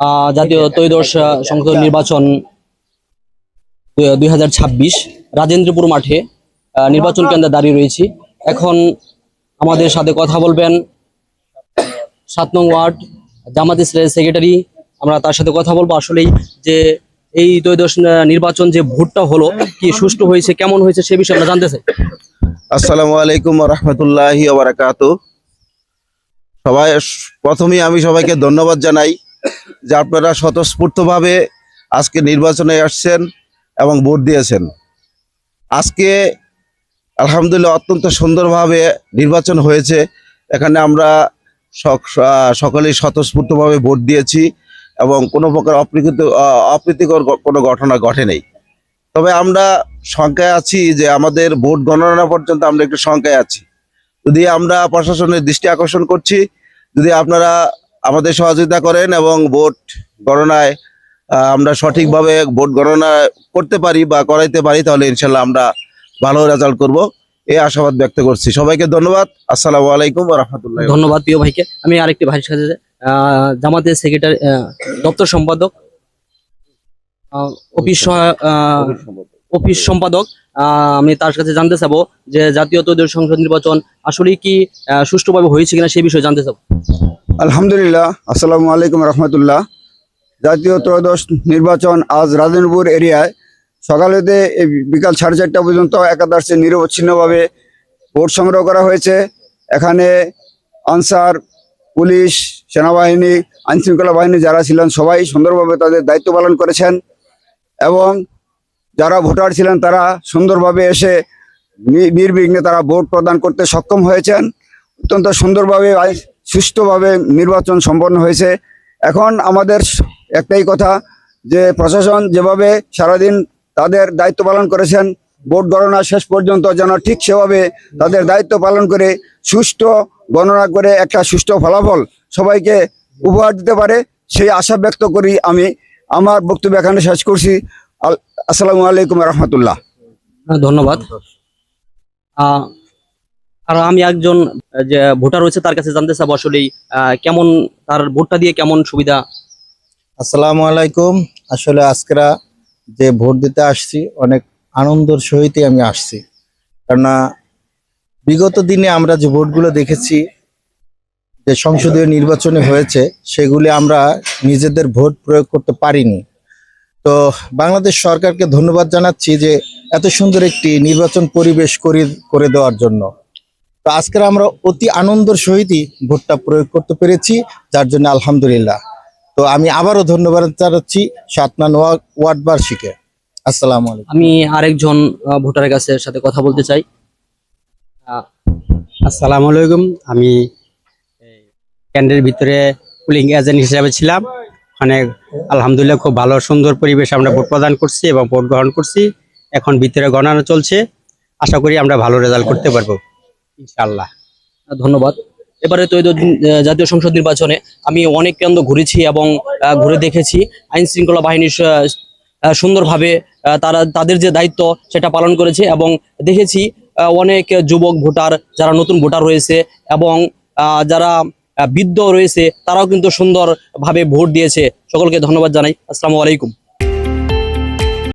আহ, জাতীয় ত্রয়োদশ সংসদ নির্বাচন দুই হাজার ছাব্বিশ রাজেন্দ্রপুর মাঠে নির্বাচন কেন্দ্রে দাঁড়িয়ে রয়েছি। এখন আমাদের সাথে কথা বলবেন সাত নং ওয়ার্ড জামাত ইসলামের সেক্রেটারি। আমরা তার সাথে কথা বলব আসলেই যে এই ত্রয়োদশ নির্বাচন যে ভোটটা হলো কি সুষ্ঠু হয়েছে কেমন হয়েছে সে বিষয়ে আমরা জানতে চাই। আসসালামু আলাইকুম রহমতুল্লাহি সবাই, প্রথমেই আমি সবাইকে ধন্যবাদ জানাই যে আপনারা স্বতঃস্ফূর্তভাবে আজকে নির্বাচনে আসছেন এবং ভোট দিয়েছেন। আজকে আলহামদুলিল্লাহ অত্যন্ত সুন্দরভাবে নির্বাচন হয়েছে। এখানে আমরা সক- সকলেই স্বতঃস্ফূর্তভাবে ভোট দিয়েছি এবং কোনো প্রকার অপ্রীকৃত অপ্রীতিকর কোনো ঘটনা ঘটে নেই। তবে আমরা শঙ্কায় আছি যে আমাদের ভোট গণনা পর্যন্ত আমরা একটু শঙ্কায় আছি। যদি আমরা প্রশাসনের দৃষ্টি আকর্ষণ করছি যদি আপনারা আমাদের সহযোগিতা করেন এবং ভোট গণনায় আমরা সঠিকভাবে ভোট গণনা করতে পারি বা করাইতে পারি তাহলে ইনশাল্লাহ আমরা ভালো রেজাল্ট করব। এই আশাবাদ ব্যক্ত করছি। সবাইকে ধন্যবাদ। আসসালামু আলাইকুম রহমতুল্লাহ ধন্যবাদ প্রিয় ভাইকে। আমি আরেকটি ভাইয়ের সাথে জামাতের সেক্রেটারি দপ্তর সম্পাদক অফিস সহায়- আহ, অফিস সম্পাদক আমি তার কাছে জানতে চাবো যে জাতীয় ত্রয়োদশ সংসদ নির্বাচন আসলে কি সুষ্ঠুভাবে হয়েছে কিনা সেই বিষয়ে জানতে চাবো। আলহামদুলিল্লাহ, আসসালামু আলাইকুম রহমতুল্লাহ। জাতীয় ত্রয়োদশ নির্বাচন আজ রাজেন্দ্রপুর এরিয়ায় সকালেতে বিকাল সাড়ে চারটা পর্যন্ত একাদশে নিরবচ্ছিন্নভাবে ভোট সংগ্রহ করা হয়েছে। এখানে আনসার, পুলিশ, সেনাবাহিনী, আইনশৃঙ্খলা বাহিনী যারা ছিলেন সবাই সুন্দরভাবে তাদের দায়িত্ব পালন করেছেন এবং যারা ভোটার ছিলেন তারা সুন্দরভাবে এসে নির্বিঘ্নে তারা ভোট প্রদান করতে সক্ষম হয়েছেন। অত্যন্ত সুন্দরভাবে সুষ্ঠুভাবে নির্বাচন সম্পন্ন হয়েছে। এখন আমাদের একটাই কথা যে প্রশাসন যেভাবে সারাদিন তাদের দায়িত্ব পালন করেছেন, ভোট গণনা শেষ পর্যন্ত যেন ঠিক সেভাবে তাদের দায়িত্ব পালন করে সুষ্ঠু গণনা করে একটা সুষ্ঠু ফলাফল সবাইকে উপহার দিতে পারে, সেই আশা ব্যক্ত করি আমি। আমার বক্তব্য এখানে শেষ করছি। আসসালামু আলাইকুম রহমতুল্লাহ। ধন্যবাদ। আহ, আর আমি একজন যে ভোটার রয়েছে তার কাছে জানতে চাবো আসলেই আহ, কেমন তার ভোটটা দিয়ে কেমন সুবিধা? আসসালামু আলাইকুম। আসলে আজকেরা যে ভোট দিতে আসছি অনেক আনন্দের সহিতই আমি আসছি। কেননা বিগত দিনে আমরা যে ভোটগুলো দেখেছি যে সংসদীয় নির্বাচনে হয়েছে সেগুলি আমরা নিজেদের ভোট প্রয়োগ করতে পারিনি। তো বাংলাদেশ সরকারকে ধন্যবাদ জানাচ্ছি যে এত সুন্দর একটি নির্বাচন পরিবেশ করে দেওয়ার জন্য। তো আজকের আমরা অতি আনন্দের সহিতই ভোটটা প্রয়োগ করতে পেরেছি, যার জন্য আলহামদুলিল্লাহ। তো আমি আবারও ধন্যবাদ জানাচ্ছি সাতমান ওয়ার্ডবাসীকে আসসালামু আমি আরেকজন ভোটারের কাছে সাথে কথা বলতে চাই। আসসালামু আলাইকুম। আমি কেন্দ্রের ভিতরে পুলিং এজেন্ট হিসেবে ছিলাম। ওখানে আলহামদুলিল্লাহ খুব ভালো, সুন্দর পরিবেশ আমরা ভোট প্রদান করছি এবং ভোট গ্রহণ করছি। এখন ভিতরে গণনা চলছে। আশা করি আমরা ভালো রেজাল্ট করতে পারব, ইনশাআল্লাহ। ধন্যবাদ। এবারে তো জাতীয় সংসদ নির্বাচনে আমি অনেক কেন্দ্র ঘুরেছি এবং ঘুরে দেখেছি। আইন শৃঙ্খলা বাহিনীর সুন্দরভাবে তারা, তাদের যে দায়িত্ব সেটা পালন করেছে এবং দেখেছি অনেক যুবক ভোটার, যারা নতুন ভোটার রয়েছে এবং যারা বৃদ্ধ রয়েছে তারাও কিন্তু সুন্দরভাবে ভোট দিয়েছে। সকলকে ধন্যবাদ জানাই। আসসালামু আলাইকুম।